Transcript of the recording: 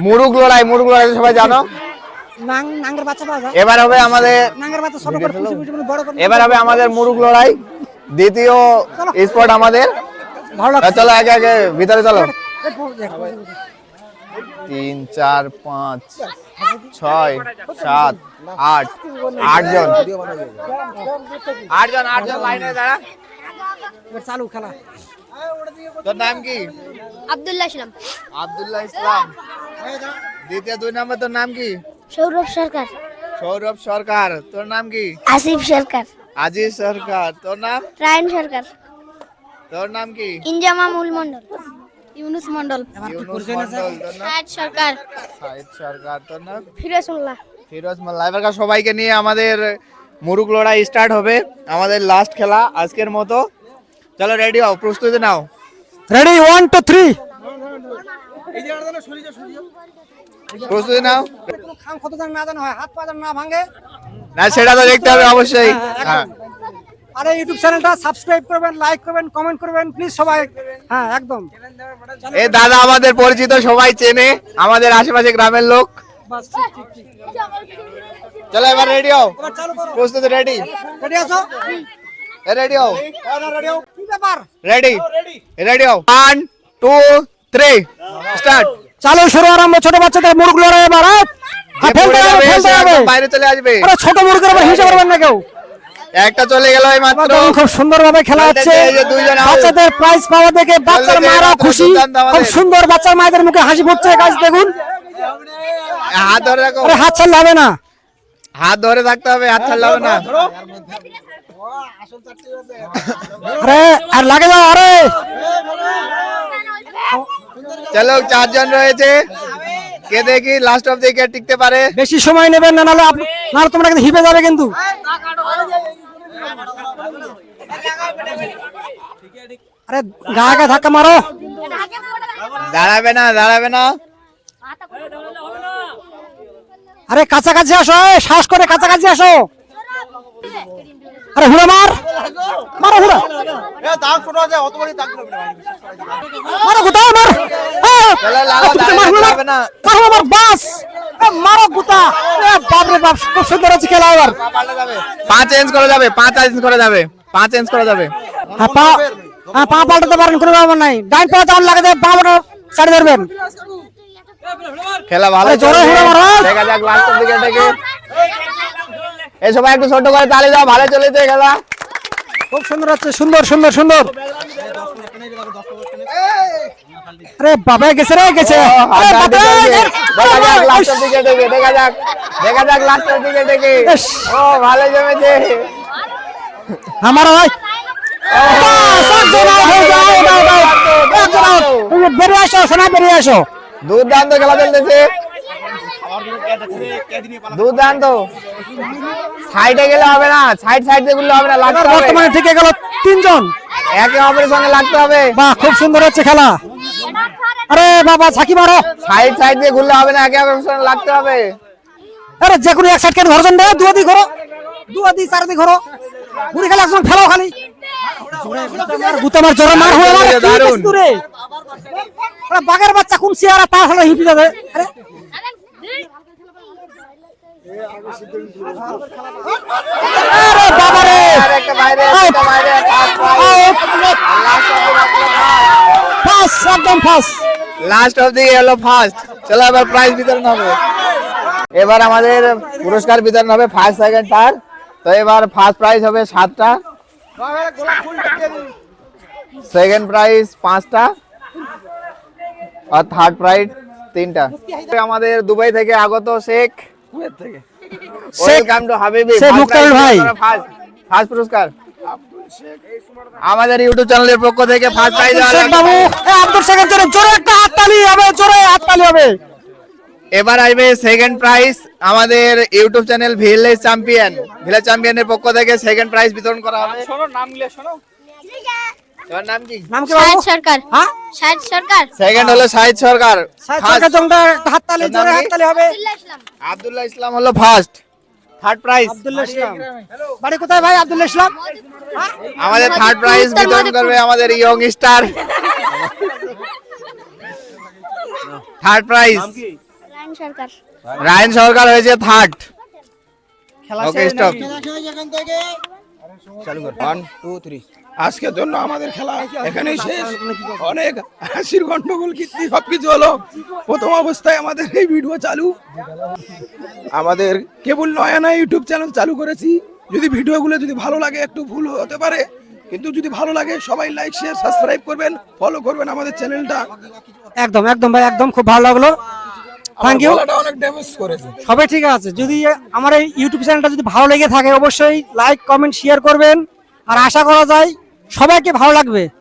মুরুগ লড়াই মুরুগ লড়াই সবাই জানো এবার হবে আমাদের এবার হবে আমাদের মুরুগ লড়াই দ্বিতীয় স্পট আমাদের চলো আগে আগে ভিতরে চলো। তিন চার পাঁচ ছয় সাত আট আটজন আটজন আটজন লাইনে দাঁড়া এবার চালু খেলা। তোর নাম কি? আব্দুল্লাহ ইসলাম। আব্দুল্লাহ ইসলাম। দ্বিতীয় দুই নম্বর তোর নাম কি? সৌরভ সরকার। সৌরভ সরকার। তোর নাম কি? আসিফ সরকার। আজিজ সরকার। তোর নাম? রায়ন সরকার। তোর নাম কি? ইনজামামুল মন্ডল ইউনুস মন্ডল ইউনুস মন্ডল সাহেদ সরকার। সাহিদ সরকার তোর নাম? ফিরোজুল্লাহ ফিরোজ মোল্লা। এবারকার সবাইকে নিয়ে আমাদের মুরুগ লড়াই স্টার্ট হবে। আমাদের লাস্ট খেলা আজকের মতো। চলো রেডি হও প্রস্তুতি নাও। রেডি ওয়ান টু থ্রি প্রস্তুতি নাও। কোনো খাম কত জান না জানা হয় হাত পা যেন না ভাঙে। না সেটা তো দেখতে হবে অবশ্যই। হ্যাঁ আর এই ইউটিউব চ্যানেলটা সাবস্ক্রাইব করবেন লাইক করবেন কমেন্ট করবেন প্লিজ সবাই। হ্যাঁ একদম। এ দাদা আমাদের পরিচিত সবাই চেনে। আমাদের আশেপাশে গ্রামের লোক। চলো এবার রেডি হও। প্রস্তুতি রেডি রেডি আছো? রেডি হও। রেডি রেডি রেডি হও। ওয়ান টু থ্রি স্টার্ট চালু শুরু আরম্ভ ছোট বাচ্চাদের মুরগ লড়াই এবার হ্যাঁ? হ্যাঁ, বাইরে চলে আসবে। ছোট মুরগের আবার হিংসা করবেন না কেউ। একটা চলে গেল এই মাত্র। খুব সুন্দরভাবে খেলা হচ্ছে। বাচ্চাদের প্রাইজ পাওয়া দেখে বাচ্চার মারা খুশি। খুব সুন্দর বাচ্চার মায়েদের মুখে হাসি ফুটছে গাছ দেখুন। হাত ধরে রাখো। হাত ছাড়লে হবে না। হাত ধরে থাকতে হবে হাত ছাড়লে হবে না। আরে আর লাগে যাও আরে। চলো চারজন রয়েছে। কে দেখি লাস্ট অফ দিকে টিকতে পারে? বেশি সময় নেবেন না নাহলে আপ- নাহলে তোমরা কিন্তু হিপে যাবে কিন্তু। আরে গা গা ধাক্কা মারো। দাঁড়াবে না দাঁড়াবে না। আরে কাছাকাছি আসো সাহস করে কাছাকাছি আসো। আরে হুড়া মার। মারো হুড়া। মারো গুতা মার। হ্যাঁ, চলো, লাগো, আরে, দাঁড়াবে, মার, হুড়া মার। মার, হুড়া মার, বাস। এ, মারো গুতা। এ, বাপ রে বাপ খুব সুন্দর আছে খেলা এবার। পাঁচ চেঞ্জ করা যাবে পাঁচ চেঞ্জ করা যাবে পাঁচ চেঞ্জ করা যাবে। হ্যাঁ পা হ্যাঁ পা পাল্টাতে পারেন কোনো ব্যাপার নাই। ডাইন পা চাউল লাগাতে পা পাল্টা ছাড়ে ধরবেন। খেলা ভালো জোরে। হুড়ো মারো। দেখা যাক লাস্ট দিকে থেকে এই সবাই একটু ছোট করে তালি দাও ভালো চলেছে খেলা। খুব সুন্দর আছে সুন্দর সুন্দর সুন্দর। আরে বাবা গেছে রে গেছে। দেখা যাক লাস্টের দিকে থেকে দেখা যাক দেখা যাক লাস্টের দিকে থেকে ও ভালো জমেছে। আমার ভাই বেরিয়ে আসো সোনা বেরিয়ে আসো। দুর্দান্ত খেলা চলতেছে। দুর্দান্ত সাইডে গেলে হবে না সাইড সাইড দিয়ে ঘুরলে হবে না লাগতে বর্তমানে ঠিক গেল তিনজন। একে অপরের সঙ্গে লাগতে হবে। বাহ খুব সুন্দর হচ্ছে খেলা। আরে বাবা ঝাঁকি মারো। সাইড সাইড দিয়ে ঘুরলে হবে না একে অপরের সঙ্গে লাগতে হবে। আরে যে কোনো এক সাইড কেন ধরছেন দুয়া ঘোরো। দুয়া দি চার দি ঘোরো। ঘুরে খেলা একজন ফেলাও খালি। গুতা জোরে মার হয়ে দারুণ। বাগের বাচ্চা কোন চেয়ারা তা হলো হিপি যাবে আরে আরে বাবা রে আর একটা বাইরে একটা বাইরে পাস একদম পাস লাস্ট অফ হলো ফার্স্ট চলো এবার প্রাইজ বিতরণ হবে। এবার আমাদের পুরস্কার বিতরণ হবে ফার্স্ট সেকেন্ড থার্ড তো এবার ফার্স্ট প্রাইজ হবে সাতটা। সেকেন্ড প্রাইজ পাঁচটা। আর থার্ড প্রাইজ তিনটা। আমাদের দুবাই থেকে আগত শেখ। ওয়েলকাম টু হাবিবি শেখ মুক্তার ভাই। ফার্স্ট পুরস্কার। আমাদের ইউটিউব চ্যানেলের পক্ষ থেকে ফার্স্ট প্রাইজ শেখ বাবু আব্দুল শেখের জোরে জোরে একটা হাততালি হবে জোরে হাততালি হবে। এবার আসবে সেকেন্ড প্রাইজ আমাদের YouTube channel village champion village চ্যাম্পিয়নের পক্ষ থেকে সেকেন্ড প্রাইজ বিতরণ করা হবে। শোনো নাম শোনো। তোমার নাম কি? নাম কি বাবু? সরকার। হ্যাঁ? সরকার। সেকেন্ড হলো সরকার। সাহেব সরকার জন্য হাততালি জোরে হাততালি হবে। আব্দুল্লাহ ইসলাম। হলো first third prize Abdullah Islam. বাড়ি কোথায় ভাই আব্দুল্লাহ ইসলাম? হ্যাঁ? আমাদের থার্ড প্রাইজ উত্তর বিতরণ করবে আমাদের young star third prize Sarkar. Rayan Sarkar হয়েছে third okay stop one two three আজকের জন্য আমাদের খেলা এখানেই শেষ। অনেক হাসির গন্ডগোল কীর্তি সবকিছু হলো। প্রথম অবস্থায় আমাদের এই ভিডিও চালু। আমাদের কেবল নয়ানা ইউটিউব চ্যানেল চালু করেছি। যদি ভিডিওগুলো যদি ভালো লাগে একটু ভুল হতে পারে কিন্তু যদি ভালো লাগে সবাই লাইক শেয়ার সাবস্ক্রাইব করবেন ফলো করবেন আমাদের চ্যানেলটা। একদম একদম ভাই একদম খুব ভালো লাগল। থ্যাংক ইউ অনেক ড্যামেজ করেছে। সবাই ঠিক আছে যদি আমার এই ইউটিউব চ্যানেলটা যদি ভালো লেগে থাকে অবশ্যই লাইক কমেন্ট শেয়ার করবেন। আর আশা করা যায় সবাইকে ভালো লাগবে।